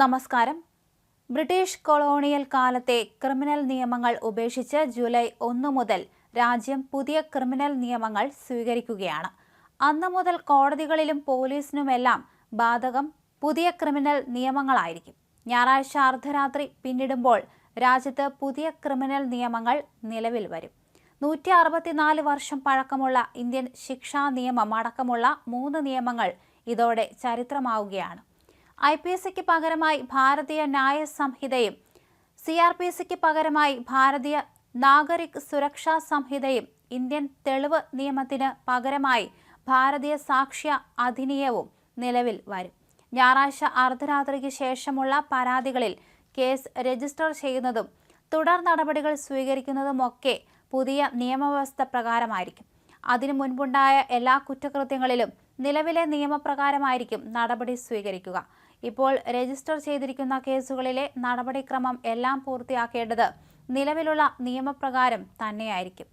നമസ്കാരം. British colonial കാലത്തെ criminal നിയമങ്ങൾ ഉപേക്ഷിച്ച് ജൂലൈ ഒന്ന് മുതൽ രാജ്യം പുതിയ ക്രിമിനൽ നിയമങ്ങൾ സ്വീകരിക്കുകയാണ്. അന്ന് മുതൽ കോടതികളിലും പോലീസിനുമെല്ലാം ബാധകം പുതിയ ക്രിമിനൽ നിയമങ്ങളായിരിക്കും. ഞായറാഴ്ച അർദ്ധരാത്രി പിന്നിടുമ്പോൾ രാജ്യത്ത് പുതിയ ക്രിമിനൽ നിയമങ്ങൾ നിലവിൽ വരും. നൂറ്റി അറുപത്തിനാല് വർഷം പഴക്കമുള്ള ഇന്ത്യൻ ശിക്ഷാ നിയമം അടക്കമുള്ള മൂന്ന് നിയമങ്ങൾ ഇതോടെ ചരിത്രമാവുകയാണ്. ഐ പി സിക്ക് പകരമായി ഭാരതീയ ന്യായ സംഹിതയും സി ആർ പി സിക്ക് പകരമായി ഭാരതീയ നാഗരിക് സുരക്ഷാ സംഹിതയും ഇന്ത്യൻ തെളിവ് നിയമത്തിന് പകരമായി ഭാരതീയ സാക്ഷ്യ അധിനിയവും നിലവിൽ വരും. ഞായറാഴ്ച അർദ്ധരാത്രിക്ക് ശേഷമുള്ള പരാതികളിൽ കേസ് രജിസ്റ്റർ ചെയ്യുന്നതും തുടർ നടപടികൾ സ്വീകരിക്കുന്നതുമൊക്കെ പുതിയ നിയമവ്യവസ്ഥ പ്രകാരമായിരിക്കും. അതിനു മുൻപുണ്ടായ എല്ലാ കുറ്റകൃത്യങ്ങളിലും നിലവിലെ നിയമപ്രകാരമായിരിക്കും നടപടി സ്വീകരിക്കുക. ഇപ്പോൾ രജിസ്റ്റർ ചെയ്തിരിക്കുന്ന കേസുകളിലെ നടപടിക്രമം എല്ലാം പൂർത്തിയാക്കേണ്ടത് നിലവിലുള്ള നിയമപ്രകാരം തന്നെയായിരിക്കും.